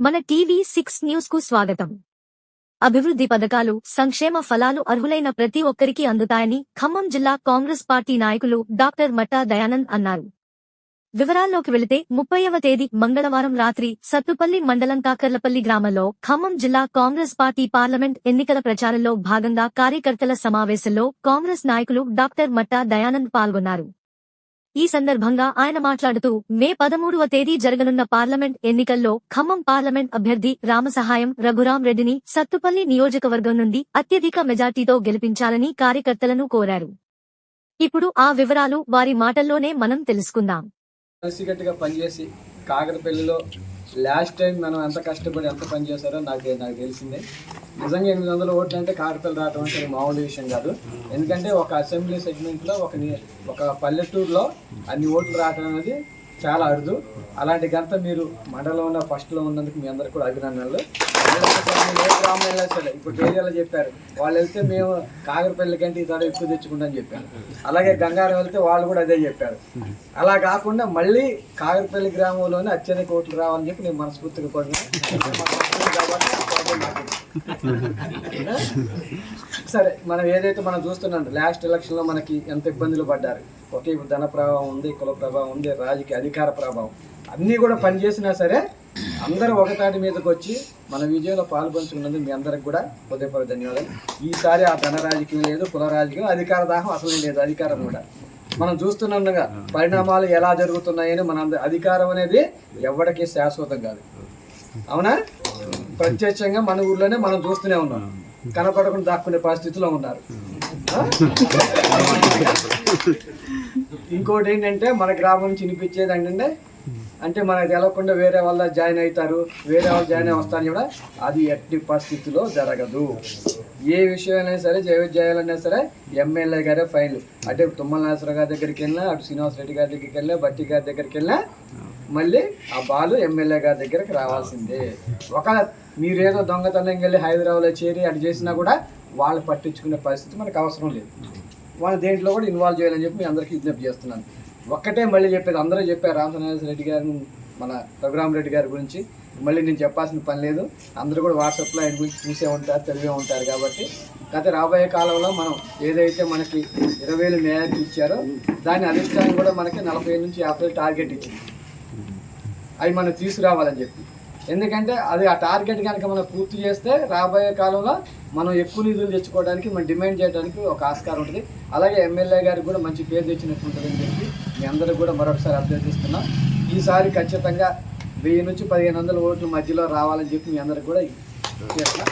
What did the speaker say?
మన TV six న్యూస్కు స్వాగతం. అభివృద్ధి పథకాలు సంక్షేమ ఫలాలు అర్హులైన ప్రతి ఒక్కరికి అందుతాయని ఖమ్మం జిల్లా కాంగ్రెస్ పార్టీ నాయకులు డాక్టర్ మట్టా దయానంద్ అన్నారు. వివరాల్లోకి వెళితే ముప్పైవ తేదీ మంగళవారం రాత్రి సత్తుపల్లి మండలం కాకర్లపల్లి గ్రామంలో ఖమ్మం జిల్లా కాంగ్రెస్ పార్టీ పార్లమెంట్ ఎన్నికల ప్రచారంలో భాగంగా కార్యకర్తల సమావేశంలో కాంగ్రెస్ నాయకులు డాక్టర్ మట్టా దయానంద్ పాల్గొన్నారు. ఈ సందర్భంగా ఆయన మాట్లాడుతూ మే పదమూడవ తేదీ జరగనున్న పార్లమెంట్ ఎన్నికల్లో ఖమ్మం పార్లమెంట్ అభ్యర్థి రామసహాయం రఘురాం రెడ్డిని సత్తుపల్లి నియోజకవర్గం నుండి అత్యధిక మెజార్టీతో గెలిపించాలని కార్యకర్తలను కోరారు. ఇప్పుడు ఆ వివరాలు వారి మాటల్లోనే మనం తెలుసుకుందాం. కలిసికట్టుగా పనిచేసి కాకరపల్లిలో లాస్ట్ టైం మనం ఎంత కష్టపడి ఎంత పని చేశారో నాకు నాకు తెలిసిందే. నిజంగా ఎనిమిది వందల ఓట్లు అంటే కాకరపల్లి రావడం అంటే మామూలు విషయం కాదు. ఎందుకంటే ఒక అసెంబ్లీ సెగ్మెంట్లో ఒక ఒక పల్లెటూరులో అన్ని ఓట్లు రావడం అనేది చాలా అరుదు. అలాంటి గంత మీరు మండలంలో ఫస్ట్లో ఉన్నందుకు మీ అందరు కూడా అభినందనలు. గ్రామం సరే ఇప్పుడు ఏరియాలో చెప్పారు వాళ్ళు వెళ్తే మేము కాకరపల్లి కంటే ఈ తడ ఎక్కువ తెచ్చుకుంటామని చెప్పారు. అలాగే గంగారం వెళ్తే వాళ్ళు కూడా అదే చెప్పారు. అలా కాకుండా మళ్ళీ కాకరపల్లి గ్రామంలోనే అత్యధిక ఓట్లు రావాలని చెప్పి నేను మనస్ఫూర్తిగా కోరుకున్నాను సరే మనం ఏదైతే మనం చూస్తున్నాం లాస్ట్ ఎలక్షన్లో మనకి ఎంత ఇబ్బందులు పడ్డారు. ఒకే ఇప్పుడు ధన ప్రభావం ఉంది కుల ప్రభావం ఉంది రాజకీయ అధికార ప్రభావం. అన్నీ కూడా పనిచేసినా సరే అందరూ ఒకతాటి మీదకి వచ్చి మన విజయంలో పాల్పంచుకున్నందుకు మీ అందరికి కూడా హృదయపూర్వ ధన్యవాదాలు. ఈసారి ఆ ధన రాజకీయం లేదు కుల రాజకీయం అధికార దాహం అసలు లేదు అధికారం కూడా. మనం చూస్తున్నగా పరిణామాలు ఎలా జరుగుతున్నాయని మన అధికారం అనేది ఎవరికి శాశ్వతం కాదు. అవునా? ప్రత్యక్షంగా మన ఊర్లోనే మనం చూస్తూనే ఉన్నాం. కనపడకుండా దాక్కునే పరిస్థితిలో ఉన్నారు? ఇంకోటి ఏంటంటే మన గ్రామం నుంచి వినిపించేది ఏంటంటే అంటే మనకు తెలవకుండా వేరే వాళ్ళ జాయిన్ అవుతారు వేరే వాళ్ళు జాయిన్ అయి వస్తారని కూడా అది ఎట్టి పరిస్థితిలో జరగదు. ఏ విషయమైనా సరే జయ చేయాలన్నా సరే ఎమ్మెల్యే గారే ఫైల్. అంటే తుమ్మల నాగేశ్వర గారి దగ్గరికి వెళ్ళినా అటు శ్రీనివాస్ రెడ్డి గారి దగ్గరికి వెళ్ళినా బట్టి గారి దగ్గరికి వెళ్ళినా మళ్ళీ ఆ బాలు ఎమ్మెల్యే గారి దగ్గరకు రావాల్సిందే. ఒక మీరేదో దొంగతనం వెళ్ళి హైదరాబాద్లో చేరి అటు చేసినా కూడా వాళ్ళు పట్టించుకునే పరిస్థితి మనకు అవసరం లేదు. వాళ్ళ దేంట్లో కూడా ఇన్వాల్వ్ చేయాలని చెప్పి మీ అందరికీ విజ్ఞప్తి చేస్తున్నాను. ఒక్కటే మళ్ళీ చెప్పేది అందరూ చెప్పారు రామచంద్ర రెడ్డి గారు మన రఘురామ్ రెడ్డి గారి గురించి. మళ్ళీ నేను చెప్పాల్సిన పని లేదు. అందరూ కూడా వాట్సాప్లో ఆయన గురించి చూసే ఉంటారు తెలివే ఉంటారు కాబట్టి. గత రాబోయే కాలంలో మనం ఏదైతే మనకి ఇరవై వేలు మేయర్కి ఇచ్చారో దాని అధిష్టానం కూడా మనకి నలభై నుంచి యాభై టార్గెట్ ఇచ్చింది. అవి మనం తీసుకురావాలని చెప్పి. ఎందుకంటే అది ఆ టార్గెట్ కనుక మనం పూర్తి చేస్తే రాబోయే కాలంలో మనం ఎక్కువ నిధులు తెచ్చుకోవడానికి మనం డిమాండ్ చేయడానికి ఒక ఆస్కారం ఉంటుంది. అలాగే ఎమ్మెల్యే గారికి కూడా మంచి పేరు తెచ్చినట్టు ఉంటుందని చెప్పి మీ అందరూ కూడా మరొకసారి అభ్యర్థిస్తున్నాం. ఈసారి ఖచ్చితంగా వెయ్యి నుంచి పదిహేను వందల ఓట్ల మధ్యలో రావాలని చెప్పి మీ అందరికి కూడా చేస్తున్నాం